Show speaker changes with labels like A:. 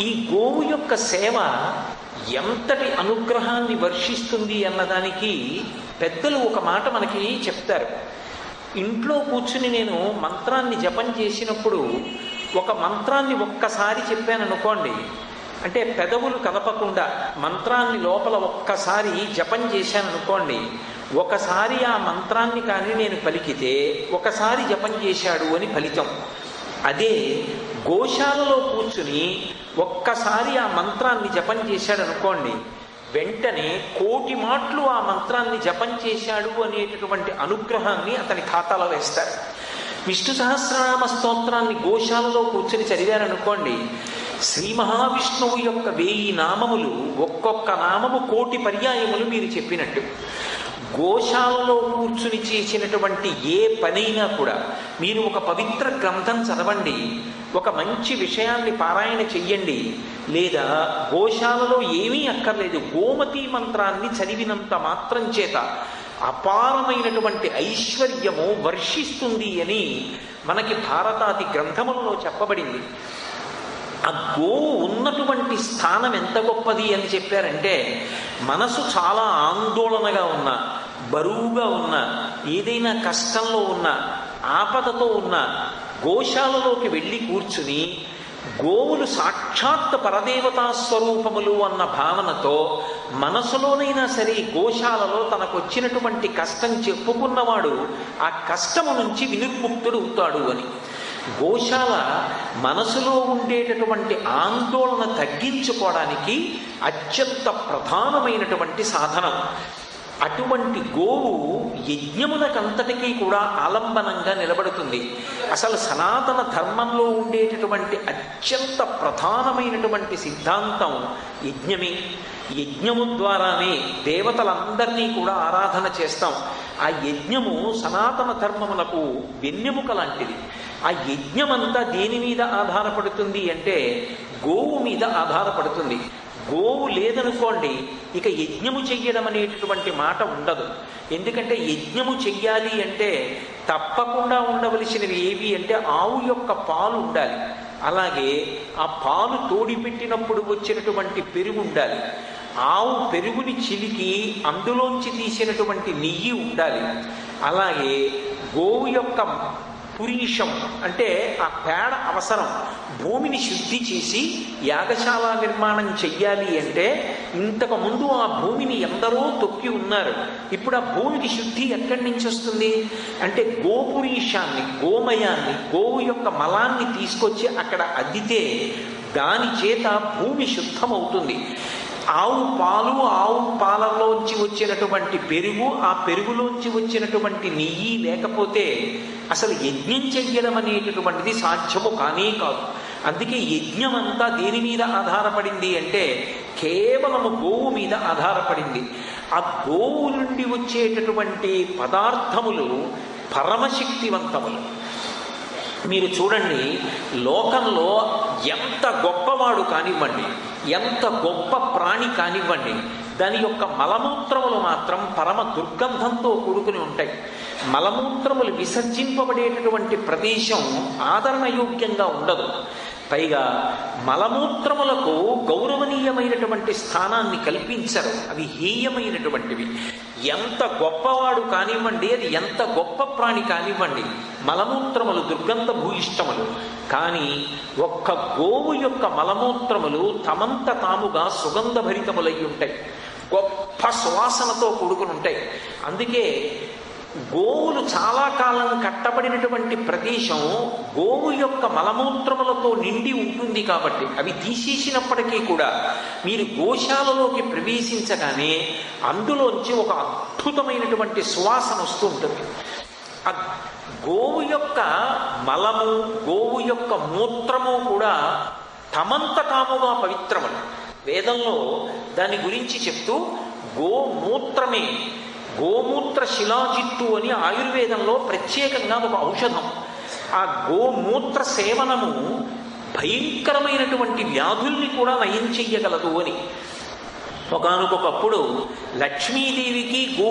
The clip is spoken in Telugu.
A: ఈ గోవు యొక్క సేవ ఎంతటి అనుగ్రహాన్ని వర్షిస్తుంది అన్నదానికి పెద్దలు ఒక మాట మనకి చెప్తారు. ఇంట్లో కూర్చుని నేను మంత్రాన్ని జపం చేసినప్పుడు ఒక మంత్రాన్ని ఒక్కసారి చెప్పాను అనుకోండి అంటే పెదవులు కదపకుండా మంత్రాన్ని లోపల ఒక్కసారి జపం చేశాను అనుకోండి ఒకసారి ఆ మంత్రాన్ని కానీ నేను పలికితే ఒకసారి జపం చేశాడు అని ఫలితం. అదే గోశాలలో కూర్చుని ఒక్కసారి ఆ మంత్రాన్ని జపం చేశాడు అనుకోండి వెంటనే కోటి మాటలు ఆ మంత్రాన్ని జపం చేశాడు అనేటటువంటి అనుగ్రహాన్ని అతని ఖాతాలో వేస్తారు. విష్ణు సహస్రనామ స్తోత్రాన్ని గోశాలలో కూర్చొని చదివారనుకోండి శ్రీ మహావిష్ణువు యొక్క వెయ్యి నామములు ఒక్కొక్క నామము కోటి పర్యాయములు మీరు చెప్పినట్టు. గోశాలలో కూర్చుని చేసినటువంటి ఏ పనైనా కూడా మీరు ఒక పవిత్ర గ్రంథం చదవండి ఒక మంచి విషయాన్ని పారాయణ చెయ్యండి లేదా గోశాలలో ఏమీ అక్కర్లేదు గోమతి మంత్రాన్ని చదివినంత మాత్రం చేత అపారమైనటువంటి ఐశ్వర్యము వర్షిస్తుంది అని మనకి భారతాది గ్రంథములలో చెప్పబడింది. ఆ గోవు ఉన్నటువంటి స్థానం ఎంత గొప్పది అని చెప్పారంటే మనసు చాలా ఆందోళనగా ఉన్న బరువుగా ఉన్న ఏదైనా కష్టంలో ఉన్న ఆపదతో ఉన్న గోశాలలోకి వెళ్ళి కూర్చుని గోవులు సాక్షాత్ పరదేవతా స్వరూపములు అన్న భావనతో మనసులోనైనా సరే గోశాలలో తనకు వచ్చినటువంటి కష్టం చెప్పుకున్నవాడు ఆ కష్టము నుంచి వినిర్ముక్తుడు అవుతాడు అని. గోశాల మనసులో ఉండేటటువంటి ఆందోళన తగ్గించుకోవడానికి అత్యంత ప్రధానమైనటువంటి సాధనం. అటువంటి గోవు యజ్ఞములకంతటికీ కూడా ఆలంబనంగా నిలబడుతుంది. అసలు సనాతన ధర్మంలో ఉండేటటువంటి అత్యంత ప్రధానమైనటువంటి సిద్ధాంతం యజ్ఞమే. యజ్ఞము ద్వారానే దేవతలందరినీ కూడా ఆరాధన చేస్తాం. ఆ యజ్ఞము సనాతన ధర్మములకు వెన్నెముక లాంటిది. ఆ యజ్ఞమంతా దేని మీద ఆధారపడుతుంది అంటే గోవు మీద ఆధారపడుతుంది. గోవు లేదనుకోండి ఇక యజ్ఞము చెయ్యడం అనేటటువంటి మాట ఉండదు. ఎందుకంటే యజ్ఞము చెయ్యాలి అంటే తప్పకుండా ఉండవలసినవి ఏవి అంటే ఆవు యొక్క పాలు ఉండాలి. అలాగే ఆ పాలు తోడిపెట్టినప్పుడు వచ్చినటువంటి పెరుగు ఉండాలి. ఆవు పెరుగుని చిలికి అందులోంచి తీసినటువంటి నెయ్యి ఉండాలి. అలాగే గోవు యొక్క పురీషం అంటే ఆ పేడ అవసరం. భూమిని శుద్ధి చేసి యాగశాల నిర్మాణం చెయ్యాలి అంటే ఇంతకుముందు ఆ భూమిని ఎందరో తొక్కి ఉన్నారు. ఇప్పుడు ఆ భూమికి శుద్ధి ఎక్కడి నుంచి వస్తుంది? అంటే గోపురీషాన్ని గోమయాన్ని గోవు యొక్క మలాన్ని తీసుకొచ్చి అక్కడ అద్దితే దాని చేత భూమి శుద్ధమవుతుంది. ఆవు పాలు ఆవు పాలలోంచి వచ్చినటువంటి పెరుగు ఆ పెరుగులోంచి వచ్చినటువంటి నెయ్యి లేకపోతే అసలు యజ్ఞం చెయ్యడం అనేటటువంటిది సాధ్యము కానే కాదు. అందుకే యజ్ఞం అంతా దేని మీద ఆధారపడింది అంటే కేవలము గోవు మీద ఆధారపడింది. ఆ గోవు నుండి వచ్చేటటువంటి పదార్థములు పరమశక్తివంతములు. మీరు చూడండి లోకంలో ఎంత గొప్పవాడు కానివ్వండి ఎంత గొప్ప ప్రాణి కానివ్వండి దాని యొక్క మలమూత్రములు మాత్రం పరమ దుర్గంధంతో కూడుకుని ఉంటాయి. మలమూత్రములు విసర్జింపబడేటటువంటి ప్రదేశం ఆదరణయోగ్యంగా ఉండదు. పైగా మలమూత్రములకు గౌరవనీయమైనటువంటి స్థానాన్ని కల్పించరు. అవి హేయమైనటువంటివి. ఎంత గొప్పవాడు కానివ్వండి అది ఎంత గొప్ప ప్రాణి కానివ్వండి మలమూత్రములు దుర్గంధ భూయిష్టములు. కానీ ఒక్క గోవు యొక్క మలమూత్రములు తమంత తాముగా సుగంధభరితములై ఉంటాయి. గొప్ప సువాసనతో కూడుకుని ఉంటాయి. అందుకే గోవులు చాలా కాలం కట్టబడినటువంటి ప్రదేశం గోవు యొక్క మలమూత్రములతో నిండి ఉంటుంది కాబట్టి అవి తీసేసినప్పటికీ కూడా మీరు గోశాలలోకి ప్రవేశించగానే అందులోంచి ఒక అద్భుతమైనటువంటి సువాసన వస్తూ ఉంటుంది. ఆ గోవు యొక్క మలము గోవు యొక్క మూత్రము కూడా తమంత తాముగా పవిత్రములు వేదంలో దాని గురించి చెప్తూ గోమూత్రమే గోమూత్ర శిలాజిత్తు అని ఆయుర్వేదంలో ప్రత్యేకంగా ఒక ఔషధం. ఆ గోమూత్ర సేవనము భయంకరమైనటువంటి వ్యాధుల్ని కూడా నయం చెయ్యగలదు అని. ఒకనకొకప్పుడు లక్ష్మీదేవికి గో